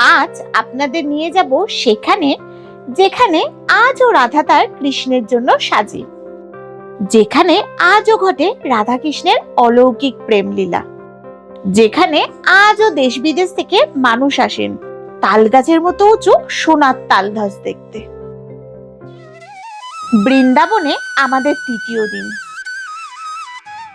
আজ আপনাদের নিয়ে যাব সেখানে, যেখানে আজও রাধা তার কৃষ্ণের জন্য সাজি যেখানে আজও ঘটে রাধা কৃষ্ণের অলৌকিক প্রেম লীলা যেখানে আজও দেশ বিদেশ থেকে মানুষ আসেন তাল গাছের মতো উঁচু সোনার তাল দেখতে। বৃন্দাবনে আমাদের তৃতীয় দিন।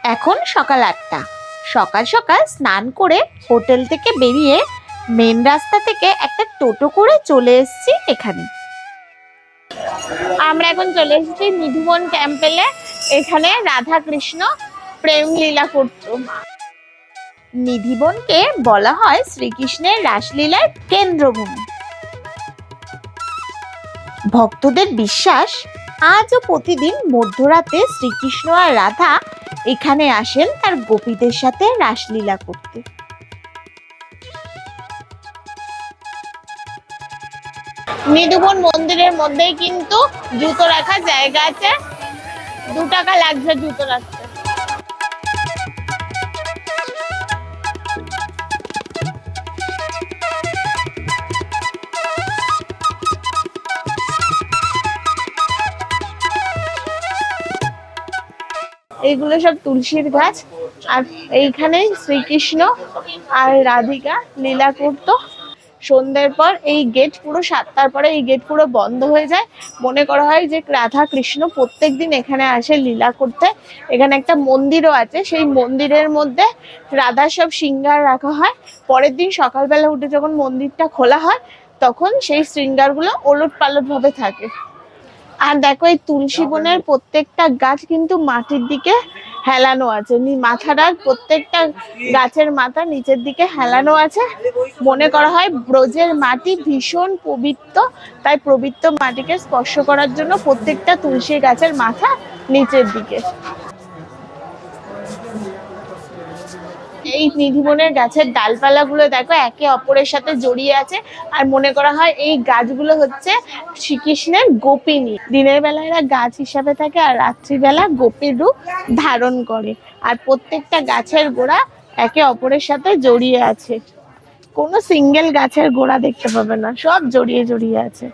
এখন সকাল আটটা। সকাল সকাল স্নান করে হোটেল থেকে বেরিয়ে মেন রাস্তা থেকে একটা টোটো করে চলে এসেছি এখানে। আমরা এখন চলে এসেছি নিধিবন টেম্পেলে এখানে রাধা কৃষ্ণ প্রেম লীলা করত। নিধিবনকে বলা হয় শ্রীকৃষ্ণের রাসলীলার কেন্দ্রভূমি। ভক্তদের বিশ্বাস, আজও প্রতিদিন মধ্যরাতে শ্রীকৃষ্ণ আর রাধা এখানে আসেন তার গোপীদের সাথে রাসলীলা করতে। নিধুবন মন্দিরের মধ্যেই কিন্তু জুতো রাখার জায়গা আছে। দু টাকা লাগছে জুতো রাখতে। এইগুলো সব তুলসীর গাছ। আর এইখানে শ্রীকৃষ্ণ আর রাধিকা লীলা করতো। সন্ধ্যের পর এই গেট পুরো সাতটার পরে এই গেট পুরো বন্ধ হয়ে যায়। মনে করা হয় যে রাধা কৃষ্ণ প্রত্যেক দিন এখানে আসে লীলা করতে। এখানে একটা মন্দিরও আছে। সেই মন্দিরের মধ্যে রাধার সব শৃঙ্গার রাখা হয়। পরের দিন সকালবেলা উঠে যখন মন্দিরটা খোলা হয়, তখন সেই শৃঙ্গারগুলো ওলট পালট ভাবে থাকে। আর দেখো এই তুলসী বনের প্রত্যেকটা গাছ কিন্তু মাটির দিকে হেলানো আছে। মাথাটার প্রত্যেকটা গাছের মাথা নিচের দিকে হেলানো আছে। মনে করা হয় ব্রজের মাটি ভীষণ পবিত্র, তাই পবিত্র মাটিকে স্পর্শ করার জন্য প্রত্যেকটা তুলসী গাছের মাথা নিচের দিকে। এই নিধিবনের গাছের ডালপালাগুলো দেখো একে অপরের সাথে জড়িয়ে আছে। আর মনে করা হয় এই গাছগুলো হচ্ছে শ্রীকৃষ্ণের গোপিনী। দিনের বেলা এরা গাছ হিসাবে থাকে আর রাত্রিবেলা গোপীর রূপ ধারণ করে। আর প্রত্যেকটা গাছের গোড়া একে অপরের সাথে জড়িয়ে আছে। কোনো সিঙ্গেল গাছের গোড়া দেখতে পাবে না, সব জড়িয়ে জড়িয়ে আছে।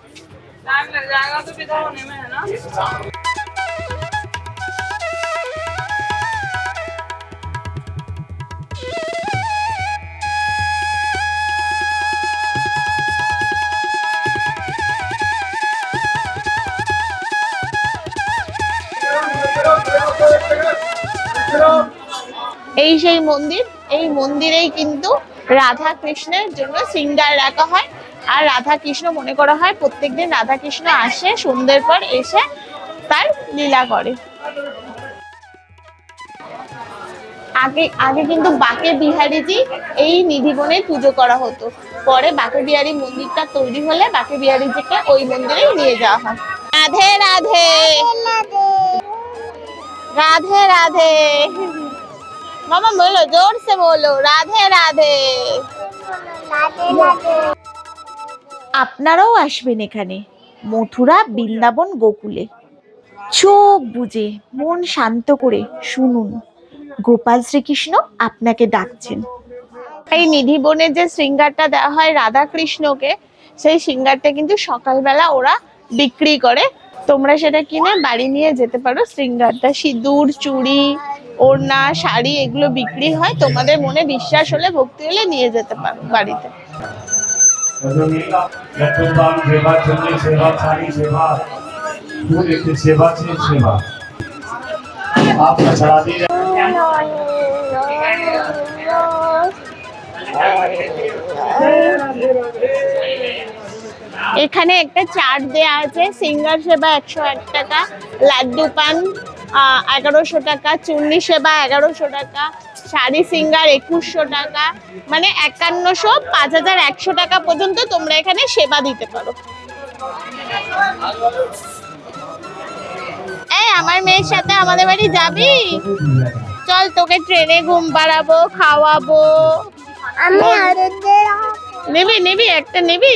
এই সেই মন্দির এই মন্দিরেই কিন্তু রাধা কৃষ্ণের জন্য সিঙ্গার রাখা হয়। আর রাধা কৃষ্ণ মনে করা হয় প্রত্যেকদিন রাধা কৃষ্ণ আসে সন্ধ্যের পর এসে তার লীলা করে। আগে আগে কিন্তু বাকে বিহারীজি এই নিধিবনে পুজো করা হতো। পরে বাকে বিহারী মন্দিরটা তৈরি হলে বাকে বিহারীজিকে ওই মন্দিরে নিয়ে যাওয়া হয়। রাধে রাধে। রাধে রাধে। মামা বলো জোর সে বলো রাধে রাধে। আপনারাও আসবেন এখানে মথুরা বৃন্দাবন গোকুলে। চোখ বুঝে মন শান্ত করে শুনুন। গোপাল শ্রীকৃষ্ণ আপনাকে ডাকছেন। এই নিধি নিধিবনের যে শৃঙ্গারটা দেওয়া হয় রাধা কৃষ্ণকে সেই শৃঙ্গারটা কিন্তু সকালবেলা ওরা বিক্রি করে। তোমরা সেটা কিনে বাড়ি নিয়ে যেতে পারো। শৃঙ্গারটা সিঁদুর, চুড়ি, ওড়না, শাড়ি এগুলো বিক্রি হয়। তোমাদের মনে বিশ্বাস হলে, ভক্তি হলে নিয়ে যেতে পারো বাড়িতে। এখানে একটা চার্ট দেয়া আছে সিঙ্গার সেবা একশো এক টাকা লাড্ডু পান এগারোশো টাকা চুন্নি সেবা এগারোশো টাকা শাড়ি সিঙ্গার একুশশো টাকা মানে একান্নশো পাঁচ হাজার একশো টাকা পর্যন্ত তোমরা এখানে সেবা দিতে পারো। এই আমার মেয়ের সাথে আমাদের বাড়ি যাবি? চল তোকে ট্রেনে ঘুম পাড়াবো খাওয়াবো। নিবি নিবি একটা নিবি?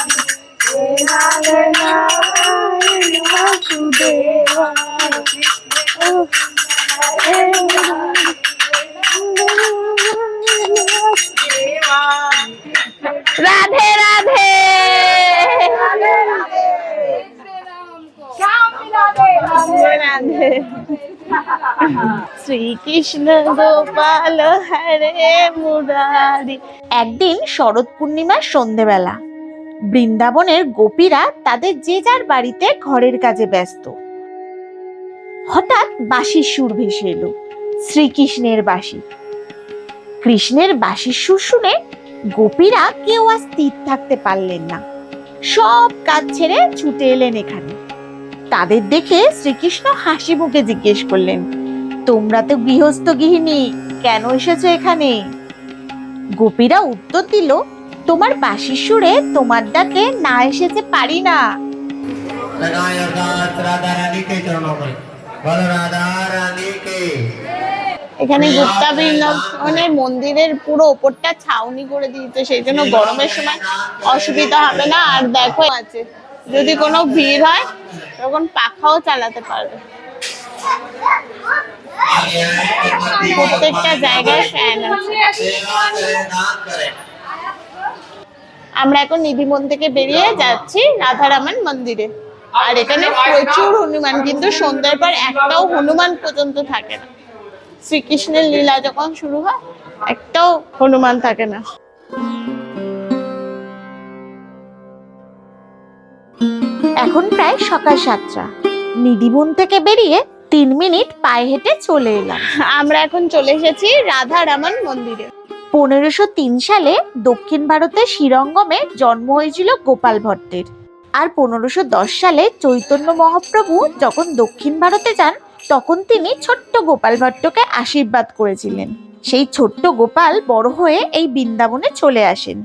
শ্রীকৃষ্ণ গোপাল হরে মুরারি। একদিন শরৎ পূর্ণিমার সন্ধেবেলা, বৃন্দাবনের গোপীরা তাদের যে যার বাড়িতে ঘরের কাজে ব্যস্ত। হঠাৎ বাঁশির সুর ভেসে এলো, শ্রীকৃষ্ণের বাঁশি কৃষ্ণের বাঁশির সুর শুনে গোপীরা কেউ আর স্থির থাকতে পারলেন না। সব কাজ ছেড়ে ছুটে এলেন এখানে। তাদের দেখে শ্রীকৃষ্ণ হাসি মুখে জিজ্ঞেস করলেন তোমরা তো গৃহস্থ গৃহিণী। কেন এসেছ এখানে? গোপীরা উত্তর দিল তোমার বাঁশি সুরে তোমার ডাকে না এসেছে পারি না। এখানে গুপ্তা বৃন্দাবনের মন্দিরের পুরো ওপরটা ছাউনি করে দিয়েছে সেই জন্য গরমের সময় অসুবিধা হবে না। আর দেখো আছে যদি কোনো ভিড় হয় তখন পাখাও চালাতে পারবে। প্রত্যেকটা জায়গায় ফ্যান আছে। আমরা এখন নিধিমন থেকে বেরিয়ে যাচ্ছি রাধারামান মন্দিরে। আর এখানে প্রচুর হনুমান, কিন্তু সন্ধ্যার পর একটাও হনুমান পর্যন্ত থাকে না। শ্রীকৃষ্ণের লীলা যখন শুরু হয়, একটাও হনুমান থাকে না। এখন প্রায় সকাল সাতটা। নিধিবন থেকে বেরিয়ে তিন মিনিট পায়ে হেঁটে চলে এলাম। আমরা এখন চলে এসেছি রাধা রামন মন্দিরে। পনেরোশো তিন সালে দক্ষিণ ভারতের শ্রীরঙ্গমে জন্ম হয়েছিল গোপাল ভট্টের। আর পনেরোশো দশ সালে চৈতন্য মহাপ্রভু যখন দক্ষিণ ভারতে যান তখন তিনি ছোট্ট গোপাল ভট্টকে আশীর্বাদ করেছিলেন। সেই ছোট্ট গোপাল বড় হয়ে এই বৃন্দাবনে চলে আসেন।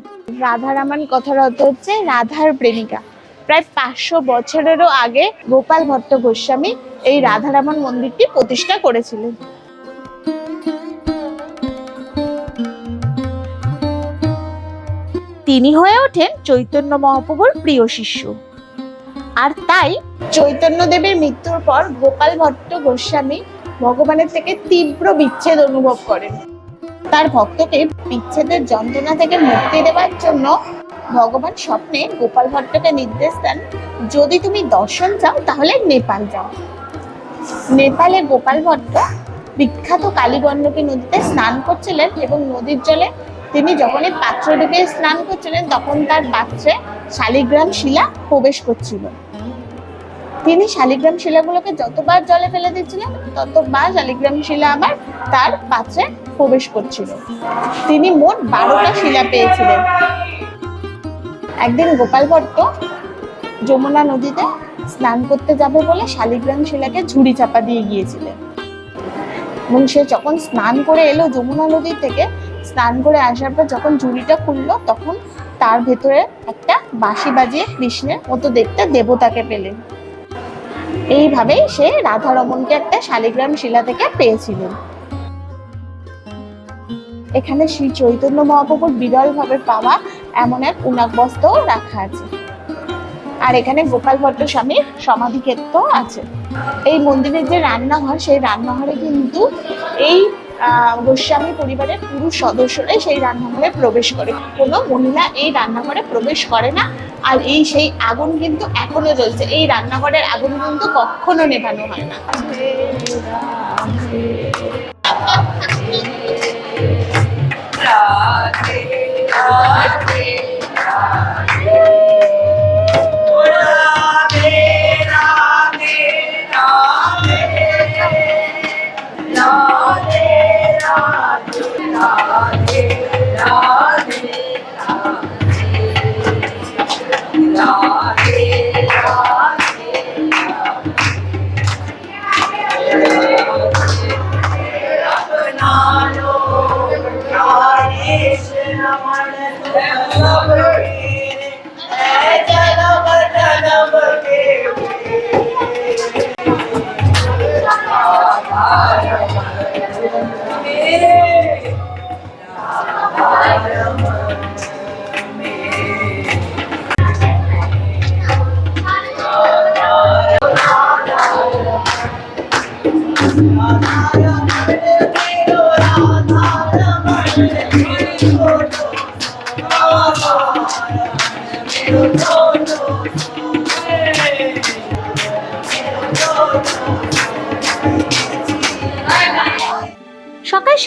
রাধারামান কথার অর্থ হচ্ছে রাধার প্রেমিকা। প্রায় পাঁচশো বছরেরও আগে গোপাল ভট্ট গোস্বামী এই রাধারামন মন্দিরটি প্রতিষ্ঠা করেছিলেন। তিনি হয়ে ওঠেন চৈতন্য মহাপ্রভুর প্রিয় শিষ্য। আর তাই চৈতন্য দেবের মৃত্যুর পর গোপাল ভট্ট গোস্বামী ভগবানের থেকে তীব্র বিচ্ছেদ অনুভব করেন। তার ভক্তকে বিচ্ছেদের যন্ত্রণা থেকে মুক্তি দেওয়ার জন্য ভগবান স্বপ্নে গোপাল ভট্টকে নির্দেশ দেন, যদি তুমি দর্শন চাও, তাহলে নেপাল যাও। নেপালে গোপাল ভট্ট বিখ্যাত কালীগণ্ডকী নদীতে স্নান করছিলেন এবং নদীর জলে তিনি যখনই পাত্র ডুবে স্নান করছিলেন, তখন তার পাত্রে শালিগ্রাম শিলা প্রবেশ করছিল। তিনি শালিগ্রাম শিলাগুলোকে যতবার জলে ফেলে দিচ্ছিলেন ততবার শালিগ্রাম শিলা আবার তার পাত্রে প্রবেশ করছিল। তিনি মোট বারোটা শিলা পেয়েছিলেন। একদিন গোপাল ভট্ট যমুনা নদীতে স্নান করতে যাবে বলে শালিগ্রাম শিলাকে ঝুড়ি চাপা দিয়ে গিয়েছিলেন এবং সে যখন স্নান করে এলো যমুনা নদী থেকে, স্নান করে আসার পর যখন ঝুড়িটা খুললো, তখন তার ভেতরে একটা বাঁশি বাজিয়ে কৃষ্ণের মতো দেখতে দেবতাকে পেলেন এইভাবেই সে রাধারমনকে একটা শালিগ্রাম শিলা থেকে পেয়েছিলেন এখানে শ্রী চৈতন্য মহাপ্রভুর বিরল ভাবে পাওয়া এমন এক উনাকবস্ত রাখা আছে। আর এখানে গোপাল ভট্ট সমাধি সমাধিক্ষেত্র আছে। এই মন্দিরের যে রান্নাঘর, সেই রান্নাঘরে কিন্তু এই গোস্বামী পরিবারের পুরুষ সদস্যরাই সেই রান্নাঘরে প্রবেশ করে। কোনো মহিলা এই রান্নাঘরে প্রবেশ করে না। আর এই সেই আগুন কিন্তু এখনও জ্বলছে। এই রান্নাঘরের আগুন কিন্তু কখনো নেভানো হয় না। রাধে রাধে।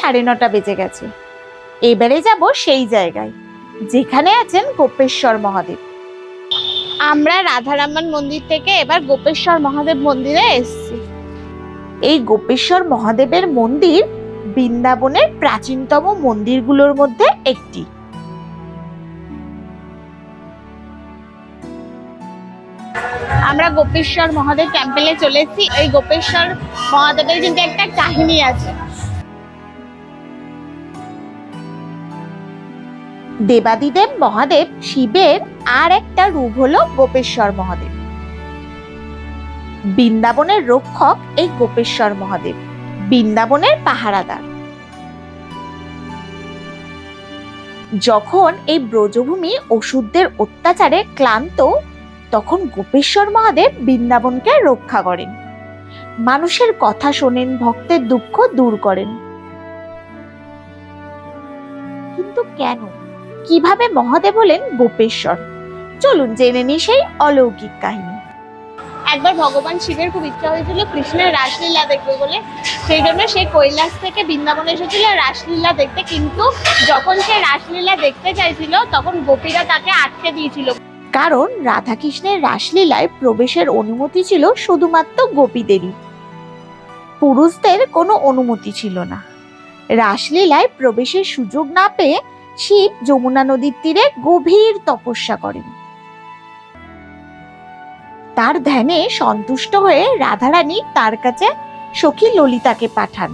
সাড়ে নটা বেজে গেছে। এবারে যাব সেই জায়গায় যেখানে আছেন গোপেশ্বর মহাদেব। আমরা রাধারামন মন্দির থেকে এবার গোপেশ্বর মহাদেব মন্দিরে এসেছি। এই গোপেশ্বর মহাদেবের মন্দির বৃন্দাবনের প্রাচীনতম মন্দিরগুলোর মধ্যে একটি। আমরা গোপেশ্বর মহাদেব টেম্পলে চলে এসেছি এই গোপেশ্বর মহাদেবের কিন্তু একটা কাহিনী আছে। দেবাদিদেব মহাদেব, শিবের আর একটা রূপ হলো গোপেশ্বর মহাদেব। বৃন্দাবনের রক্ষক এই গোপেশ্বর মহাদেব, বৃন্দাবনের পাহারাদার। যখন এই ব্রজভূমি ওষুধদের অত্যাচারে ক্লান্ত, তখন গোপেশ্বর মহাদেব বৃন্দাবনকে রক্ষা করেন। মানুষের কথা শোনেন, ভক্তের দুঃখ দূর করেন। কিন্তু কেন? কীভাবে মহাদেব হলেন গোপেশ্বর? চলুন জেনে নিই সেই অলৌকিক কাহিনী। একবার ভগবান শিবের খুব ইচ্ছা হয়েছিল কৃষ্ণের রাসলীলা দেখবে বলে। সেই জন্য সে কৈলাস থেকে বৃন্দাবনে এসেছিল রাসলীলা দেখতে। কিন্তু যখন সে রাসলীলা দেখতে চাইছিল তখন গোপীরা তাকে আটকে দিয়েছিল। কারণ রাধাকৃষ্ণের রাসলীলায় প্রবেশের অনুমতি ছিল শুধুমাত্র গোপীদেরই। পুরুষদের কোনো অনুমতি ছিল না। রাসলীলায় প্রবেশের সুযোগ না পেয়ে শিব যমুনা নদীর তীরে গভীর তপস্যা করেন। তার ধ্যানে সন্তুষ্ট হয়ে রাধারানী তার কাছে সখী ললিতাকে পাঠান।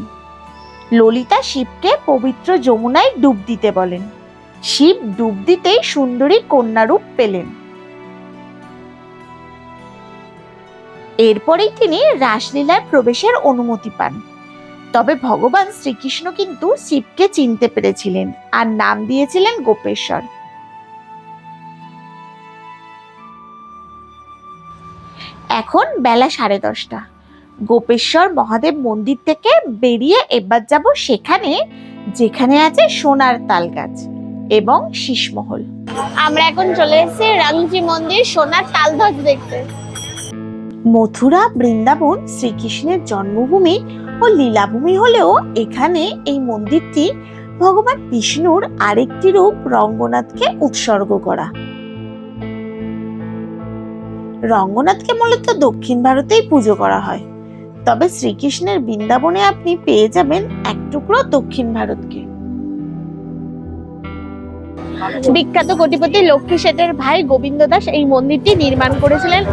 ললিতা শিবকে পবিত্র যমুনায় ডুব দিতে বলেন। শিব ডুব দিতেই সুন্দরী কন্যারূপ পেলেন। এরপরেই তিনি রাসলীলায় প্রবেশের অনুমতি পান। তবে ভগবান শ্রীকৃষ্ণ কিন্তু শিবকে চিনতে পেরেছিলেন আর নাম দিয়েছিলেন গোপেশ্বর। এখন বেলা সাড়ে দশটা। গোপেশ্বর মহাদেব মন্দির থেকে বেরিয়ে এবার যাব সেখানে যেখানে আছে সোনার তাল গাছ এবং শীষমহল। আমরা এখন চলে এসেছি রামজি মন্দির সোনার তালধ্বজ দেখতে। মথুরা বৃন্দাবন শ্রীকৃষ্ণের জন্মভূমি ও লীলাভূমি হলেও এখানে এই মন্দিরটি ভগবান বিষ্ণুর আরেকটি রূপ রঙ্গনাথকে উৎসর্গ করা। রঙ্গনাথকে মূলত দক্ষিণ ভারতেই পুজো করা হয়। তবে শ্রীকৃষ্ণের বৃন্দাবনে আপনি পেয়ে যাবেন এক টুকরো দক্ষিণ ভারতকে। বিখ্যাত কোটিপতি লক্ষ্মী শেঠের ভাই গোবিন্দ দাস এই মন্দিরটি নির্মাণ করেছিলেন।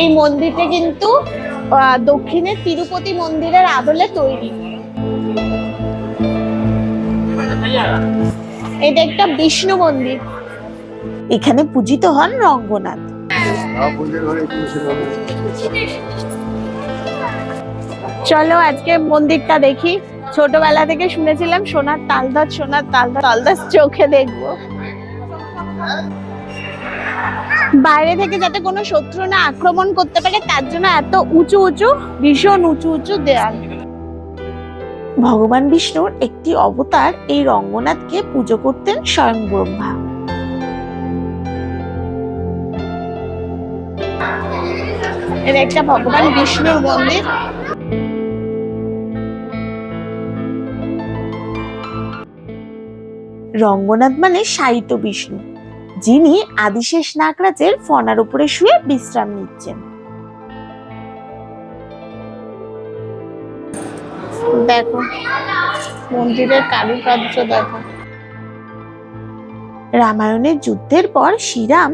এই মন্দিরটা কিন্তু দক্ষিণের তিরুপতি মন্দিরের আদলে তৈরি। এটা একটা বিষ্ণু মন্দির। এখানে পূজিত হন রঙ্গনাথ। চলো আজকে মন্দিরটা দেখি। ছোটবেলা থেকে শুনেছিলাম সোনার তালদাস সোনার তালদাস তালদাস চোখে দেখব। বাইরে থেকে যাতে কোনো শত্রু না আক্রমণ করতে পারে তার জন্য এত উঁচু উঁচু ভীষণ উঁচু উঁচু দেয়াল। ভগবান বিষ্ণুর একটি অবতার এই রঙ্গনাথকে পুজো করতেন স্বয়ং ব্রহ্মা। এটা একটা ভগবান বিষ্ণুর মন্দির। রঙ্গনাথ মানে সাহিত্য বিষ্ণু। যিনি আদিশেষ নাগরাজের ফনার উপরে শুয়ে বিশ্রাম নিচ্ছেন। দেখো মন্দিরের কারুকার্য দেখো। রামায়ণের যুদ্ধের পর শ্রীরাম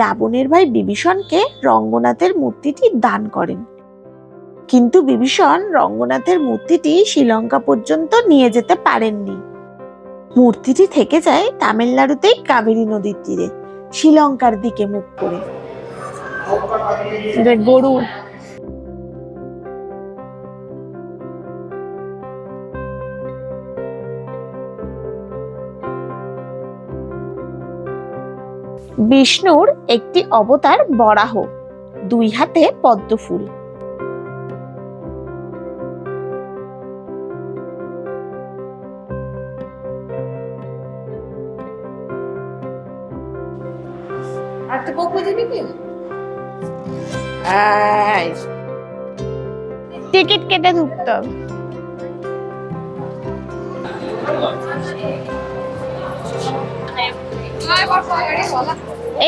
রাবণের ভাই বিভীষণকে রঙ্গনাথের মূর্তিটি দান করেন। কিন্তু বিভীষণ রঙ্গনাথের মূর্তিটি শ্রীলঙ্কা পর্যন্ত নিয়ে যেতে পারেননি। মূর্তিটি থেকে যায় তামিলনাড়ুতেই কাবেরী নদীর তীরে শ্রীলঙ্কার দিকে মুখ করে। গরু। বিষ্ণুর একটি অবতার বরাহ দুই হাতে পদ্ম টিকিট হবে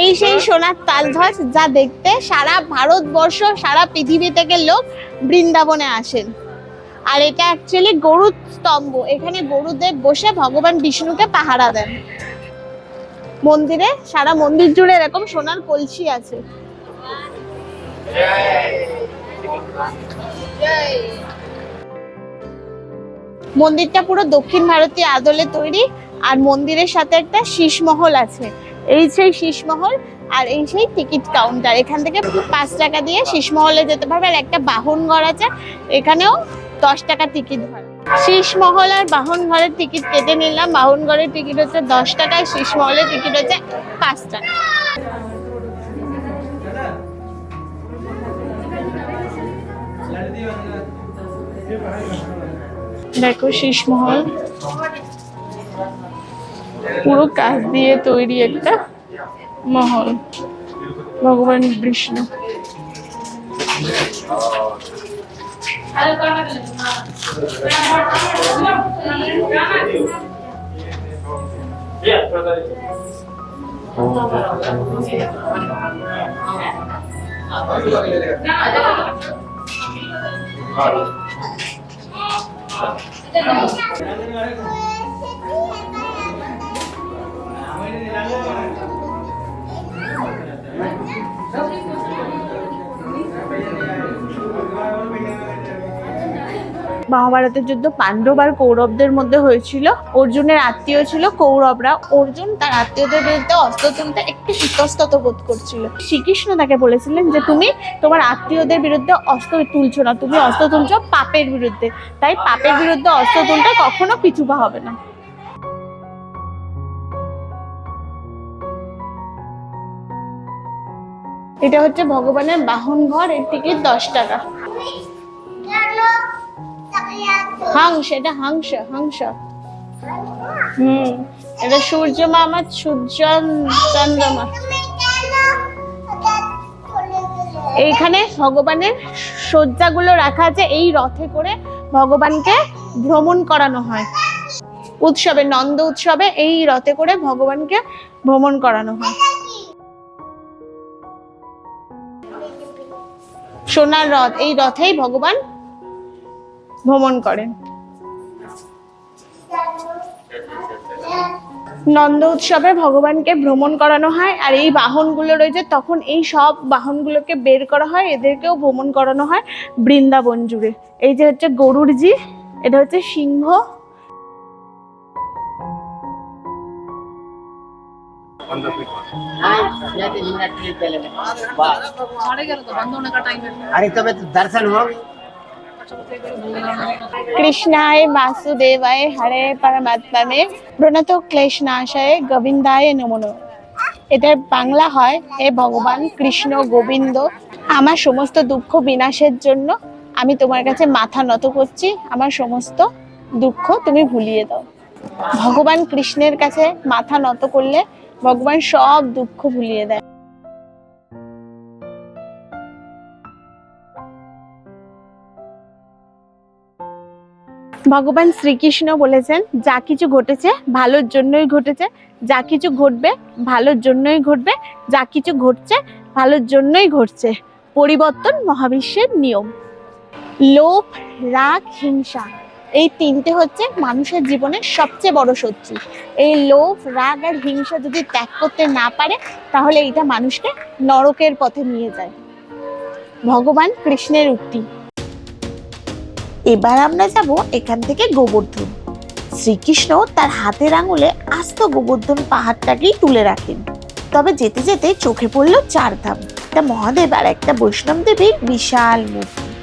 এই সেই সোনার তালধ্বজ যা দেখতে সারা ভারতবর্ষ, সারা পৃথিবী থেকে লোক বৃন্দাবনে আসেন। আর এটা অ্যাকচুয়ালি গরুর স্তম্ভ। এখানে গরুদেব বসে ভগবান বিষ্ণুকে পাহারা দেন। মন্দিরে, সারা মন্দির জুড়ে এরকম সোনার কলসি আছে। মন্দিরটা পুরো দক্ষিণ ভারতীয় আদলে তৈরি, আর মন্দিরের সাথে একটা শীষমহল আছে। এই সেই শীষমহল আর এই সেই টিকিট কাউন্টার। এখান থেকে পাঁচ টাকা দিয়ে শীষমহলে যেতে পারবে, আর একটা বাহন ঘর আছে, এখানেও দশ টাকা টিকিট ভাড়া শীষমহল আর বাহন ঘরের টিকিট কেটে নিলাম। বাহন ঘরের টিকিট হচ্ছে দশ টাকা আর শীষমহলের টিকিট হচ্ছে পাঁচ টাকা। দেখো শীষমহল পুরো কাঠ দিয়ে তৈরি একটা মহল। ভগবান বিষ্ণু। Claro. মহাভারতের যুদ্ধ পাণ্ডব আর কৌরবদের মধ্যে হয়েছিল। অর্জুনের আত্মীয় ছিল কৌরবরা। অর্জুন তার আত্মীয়দের বিরুদ্ধে অস্ত্র তুলতে একটু ইতস্তত বোধ করছিল। শ্রীকৃষ্ণ তাকে বলেছিলেন যে, তুমি তোমার আত্মীয়দের বিরুদ্ধে অস্ত্র তুলছো না। তুমি অস্ত্র তুলছো পাপের বিরুদ্ধে। তাই পাপের বিরুদ্ধে অস্ত্র তুলতে কখনো পিছুপা হবে না। এটা হচ্ছে ভগবানের বাহন ঘর। এর টিকিট দশ টাকা। হাংস, এটা হাংস হাংস। হুম, এটা সূর্য মামা সূর্য চন্দ্রমা এইখানে ভগবানের সজ্জাগুলো রাখা আছে, এই রথে করে ভগবানকে ভ্রমণ করানো হয়। উৎসবে, নন্দ উৎসবে এই রথে করে ভগবানকে ভ্রমণ করানো হয়। সোনার রথ, এই রথেই ভগবান ভ্রমণ করেন। নন্দ উৎসবে ভগবানকে ভ্রমণ করানো হয় আর এই বাহনগুলো রয়েছে, তখন এই সব বাহনগুলোকে বের করা হয়, এদেরকেও ভ্রমণ করানো হয় বৃন্দাবন জুড়ে। এই যে হচ্ছে গরুর জি এটা হচ্ছে সিংহ। আরে তবে দর্শন হোক। কৃষ্ণায় বাসুদেবায় হরে পরমাত্মা প্রণত ক্লেশনাশয় গোবিন্দায় নমো নমঃ। এটার বাংলা হয়, হে ভগবান, কৃষ্ণ, গোবিন্দ, আমার সমস্ত দুঃখ বিনাশের জন্য আমি তোমার কাছে মাথা নত করছি, আমার সমস্ত দুঃখ তুমি ভুলিয়ে দাও ভগবান কৃষ্ণের কাছে মাথা নত করলে ভগবান সব দুঃখ ভুলিয়ে দেয় ভগবান শ্রীকৃষ্ণ বলেছেন, যা কিছু ঘটেছে ভালোর জন্যই ঘটেছে, যা কিছু ঘটবে ভালোর জন্যই ঘটবে, যা কিছু ঘটছে ভালোর জন্যই ঘটছে। পরিবর্তন মহাবিশ্বের নিয়ম। লোভ, রাগ, হিংসা, এই তিনটে হচ্ছে মানুষের জীবনের সবচেয়ে বড় শত্রু। এই লোভ, রাগ আর হিংসা যদি ত্যাগ করতে না পারে, তাহলে এটা মানুষকে নরকের পথে নিয়ে যায়। ভগবান কৃষ্ণের উক্তি এবার আমরা যাব এখান থেকে গোবর্ধন। শ্রীকৃষ্ণ তার হাতের আঙুলে আস্ত গোবর্ধন পাহাড়টাকেই তুলে রাখেন। তবে যেতে যেতে চোখে পড়ল চার ধাম। একটা মহাদেব আর একটা বৈষ্ণব দেবীর বিশাল মূর্তি।